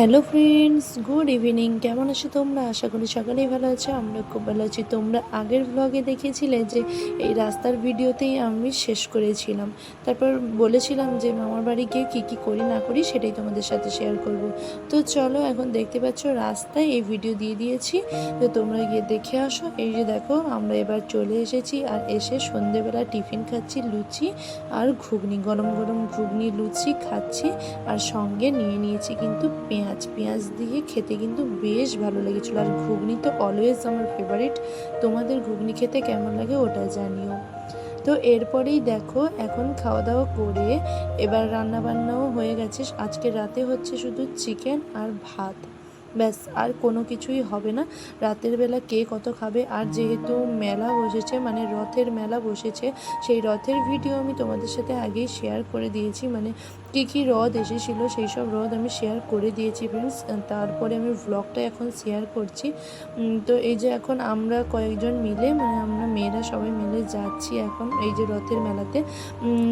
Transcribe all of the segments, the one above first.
Hello friends, good evening. কেমন আছো তোমরা? আশা করি সকালেই ভালো আছো আমরা খুব ভালো আছি। তোমরা আগের ব্লগে দেখেছিলে যে এই রাস্তার ভিডিওতেই আমি শেষ করেছিলাম। তারপর বলেছিলাম যে মামার বাড়ি গিয়ে কী কী করি না করি সেটাই তোমাদের সাথে শেয়ার করব। তো চলো এখন দেখতে পাচ্ছ রাস্তায় এই ভিডিও দিয়ে দিয়েছি। তো তোমরা গিয়ে দেখে আসো। এই যে দেখো, আমরা এবার চলে এসেছি আর এসে সন্ধেবেলা টিফিন খাচ্ছি লুচি আর ঘুগনি, গরম গরম ঘুগনি লুচি খাচ্ছি আর সঙ্গে নিয়ে নিয়েছি কিন্তু পেঁয়াজ। পেঁয়াজ দিয়ে খেতে কিন্তু বেশ ভালো লেগেছিলো। আর ঘুগনি তো অলওয়েজ আমার ফেভারিট তোমাদের ঘুগনি খেতে কেমন লাগে ওটা জানিও। তো এরপরেই দেখো, এখন খাওয়া দাওয়া করে এবার রান্নাবান্নাও হয়ে গেছে। আজকে রাতে হচ্ছে শুধু চিকেন আর ভাত। ব্যাস, আর কোনো কিছুই হবে না। রাতের বেলা কে কত খাবে? আর যেহেতু মেলা বসেছে মানে রথের মেলা বসেছে, সেই রথের ভিডিও আমি তোমাদের সাথে আগেই শেয়ার করে দিয়েছি। মানে কী কী হ্রদ এসেছিল, সেই সব হ্রদ আমি শেয়ার করে দিয়েছি ফ্রেন্ডস তারপরে আমি ব্লগটা এখন শেয়ার করছি। তো এই যে এখন আমরা কয়েকজন মিলে মানে আমরা মেয়েরা সবাই মিলে যাচ্ছি এখন এই যে রথের মেলাতে।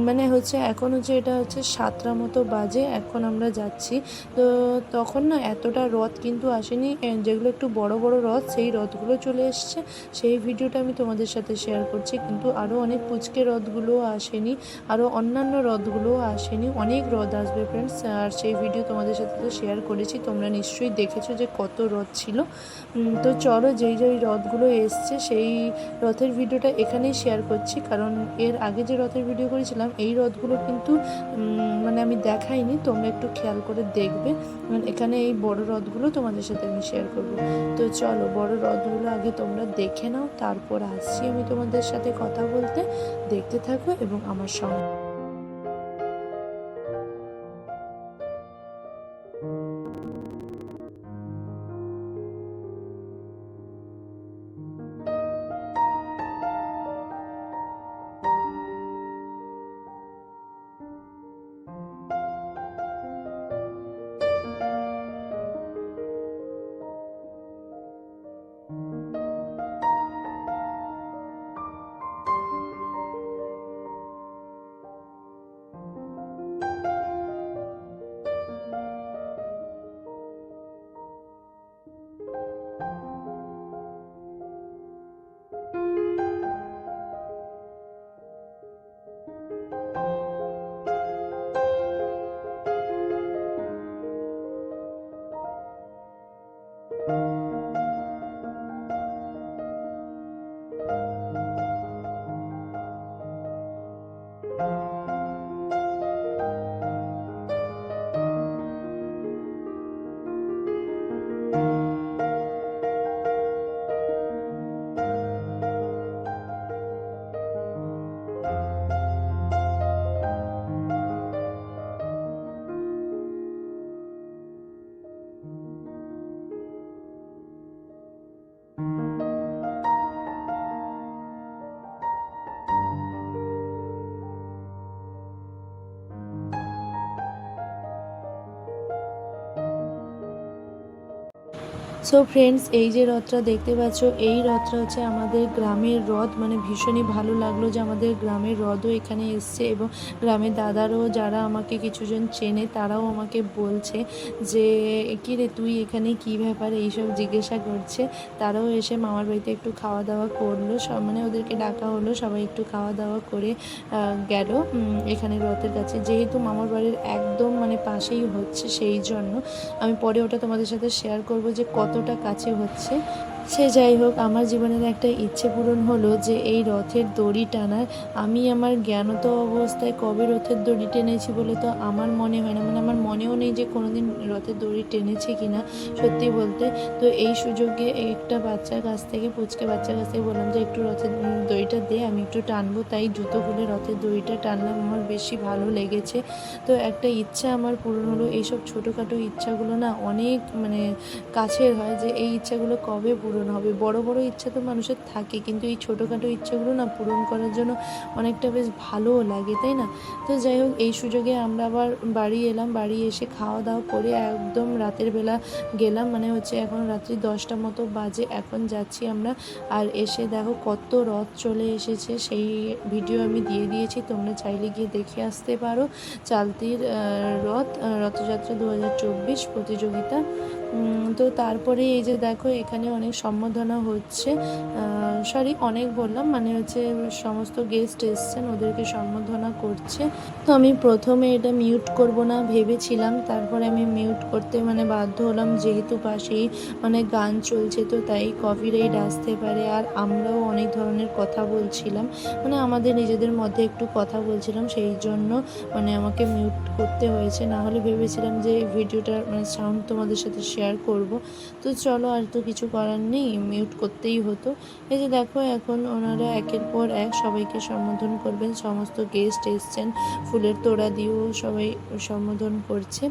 মানে হচ্ছে এখন হচ্ছে এটা হচ্ছে সাতটা মতো বাজে, এখন আমরা যাচ্ছি। তো তখন না এতটা রথ কিন্তু আসেনি। যেগুলো একটু বড় বড় রথ, সেই রথগুলো চলে এসছে। সেই ভিডিওটা আমি তোমাদের সাথে শেয়ার করছি। কিন্তু আরও অনেক পুচকে রথগুলোও আসেনি আরও অন্যান্য রথগুলোও আসেনি। অনেক রথ আসবে ফ্রেন্ডস আর সেই ভিডিও তোমাদের সাথে তো শেয়ার করেছি। তোমরা নিশ্চয়ই দেখেছ যে কত রথ ছিল। তো চলো যেই যেই রথগুলো এসছে, সেই রথের ভিডিওটা এখানেই শেয়ার করছি। কারণ এর আগে যে রথের ভিডিও করেছিলাম, এই রথগুলো কিন্তু মানে আমি দেখাইনি। তোমরা একটু খেয়াল করে দেখবে। এখানে এই বড় রথগুলো তোমাদের সাথে আমি শেয়ার করব। তো চলো, বড় রথগুলো আগে তোমরা দেখে নাও, তারপর আসছি আমি তোমাদের সাথে কথা বলতে। দেখতে থাকো এবং আমার সঙ্গে সো ফ্রেন্ডস এই যে রথটা দেখতে পাচ্ছ, এই রথটা হচ্ছে আমাদের গ্রামের রথ। মানে ভীষণই ভালো লাগল যে আমাদের গ্রামের রথও এখানে এসছে এবং গ্রামের দাদারও যারা আমাকে কিছুজন চেনে, তারাও আমাকে বলছে যে, কী রে তুই এখানে কী ব্যাপার এইসব জিজ্ঞাসা করছে? তারাও এসে মামার বাড়িতে একটু খাওয়া দাওয়া করল। সব মানে ওদেরকে ডাকা হলো, সবাই একটু খাওয়া দাওয়া করে গেল এখানে রথের কাছে। যেহেতু মামার বাড়ির একদম মানে পাশেই হচ্ছে, সেই জন্য আমি পরে ওটা তোমাদের সাথে শেয়ার করব যে কতটা কাছে হচ্ছে সে যাই হোক, আমার জীবনের একটা ইচ্ছে পূরণ হলো যে এই রথের দড়ি টানার। আমি আমার জ্ঞানত অবস্থায় কবে রথের দড়ি টেনেছি বলে তো আমার মনে হয় না। মানে আমার মনেও নেই যে কোনোদিন রথের দড়ি টেনেছি কি না সত্যি বলতে। তো এই সুযোগে একটা বাচ্চার কাছ থেকে, পুচকে বাচ্চার কাছ থেকে বললাম যে, একটু রথের দড়িটা দে, আমি একটু টানবো। তাই জুতো খুলে রথের দড়িটা টানলাম। আমার বেশি ভালো লেগেছে। তো একটা ইচ্ছা আমার পূরণ হলো। এইসব ছোটোখাটো ইচ্ছাগুলো না অনেক মানে কাছের হয় যে, এই ইচ্ছাগুলো কবে পূরণ পূরণ হবে। বড় বড় ইচ্ছা তো মানুষের থাকে, কিন্তু এই ছোটোখাটো ইচ্ছাগুলো না পূরণ করার জন্য অনেকটা বেশ ভালোও লাগে, তাই না? তো যাই হোক, এই সুযোগে আমরা আবার বাড়ি এলাম, বাড়ি এসে খাওয়া দাওয়া করে একদম রাতের বেলা গেলাম মানে হচ্ছে এখন রাত্রি দশটা মতো বাজে, এখন যাচ্ছি আমরা। আর এসে দেখো কত রথ চলে এসেছে, সেই ভিডিও আমি দিয়ে দিয়েছি, তোমরা চাইলে গিয়ে দেখে আসতে পারো। চালতির রথ রথযাত্রা দু হাজার চব্বিশ প্রতিযোগিতা। তো তারপরে এই যে দেখো, এখানে অনেক সম্বোধনা হচ্ছে। সরি অনেক বললাম মানে হচ্ছে সমস্ত গেস্ট এসছেন, ওদেরকে সম্বোধনা করছে। তো আমি প্রথমে এটা মিউট করব না, ভেবেছিলাম, তারপরে আমি মিউট করতে মানে বাধ্য হলাম, যেহেতু পাশেই মানে গান চলছে, তো তাই কফি কপিরাইট আসতে পারে। আর আমরাও অনেক ধরনের কথা বলছিলাম মানে আমাদের নিজেদের মধ্যে একটু কথা বলছিলাম, সেই জন্য মানে আমাকে মিউট করতে হয়েছে। না হলে ভেবেছিলাম যে এই ভিডিওটা মানে সাউন্ড তোমাদের সাথে শেয়ার করব। তো চলো আর তো কিছু করার নেই মিউট করতেই হতো। এই যে দেখো, এখন ওনারা একের পর এক সবাইকে সম্বোধন করবেন। সমস্ত গেস্ট এসছেন, ফুলের তোড়া দিয়েও সবাই সম্বোধন করছে।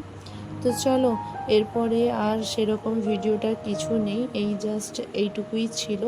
তো চলো এরপরে আর সেরকম ভিডিওটা কিছু নেই, এই জাস্ট এইটুকুই ছিল।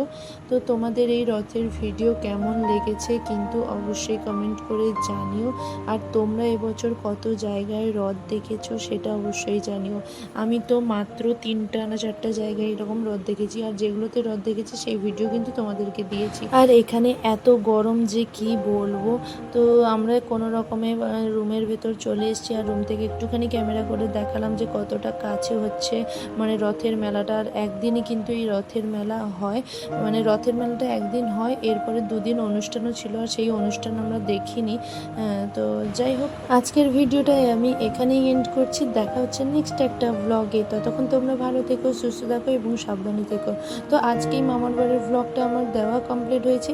তো তোমাদের এই রথের ভিডিও কেমন লেগেছে কিন্তু অবশ্যই কমেন্ট করে জানিও। আর তোমরা এবছর কত জায়গায় রথ দেখেছ সেটা অবশ্যই জানিও। আমি তো মাত্র তিনটা না চারটা জায়গায় এরকম রথ দেখেছি আর যেগুলোতে রথ দেখেছি সেই ভিডিও কিন্তু তোমাদেরকে দিয়েছি। আর এখানে এত গরম যে কি বলব? তো আমরা কোনো রকমে রুমের ভেতর চলে এসেছি আর রুম থেকে একটুখানি ক্যামেরা করে দেখালাম যে কতটা কাছে হচ্ছে মানে রথের মেলাটা আর একদিনই কিন্তু এই রথের মেলা হয়। মানে রথের মেলাটা একদিন হয় এরপরে দুদিন অনুষ্ঠানও ছিল আর সেই অনুষ্ঠান আমরা দেখিনি। আহ, তো যাই হোক আজকের ভিডিওটাই আমি এখানেই এন্ড করছি। দেখা হচ্ছে নেক্সট একটা ব্লগে ততক্ষণ তোমরা ভালো থেকো সুস্থ থাকো এবং সাবধানে থেকো। তো আজকেই মামার বাড়ির ব্লগটা আমার দেওয়া কমপ্লিট হয়েছে।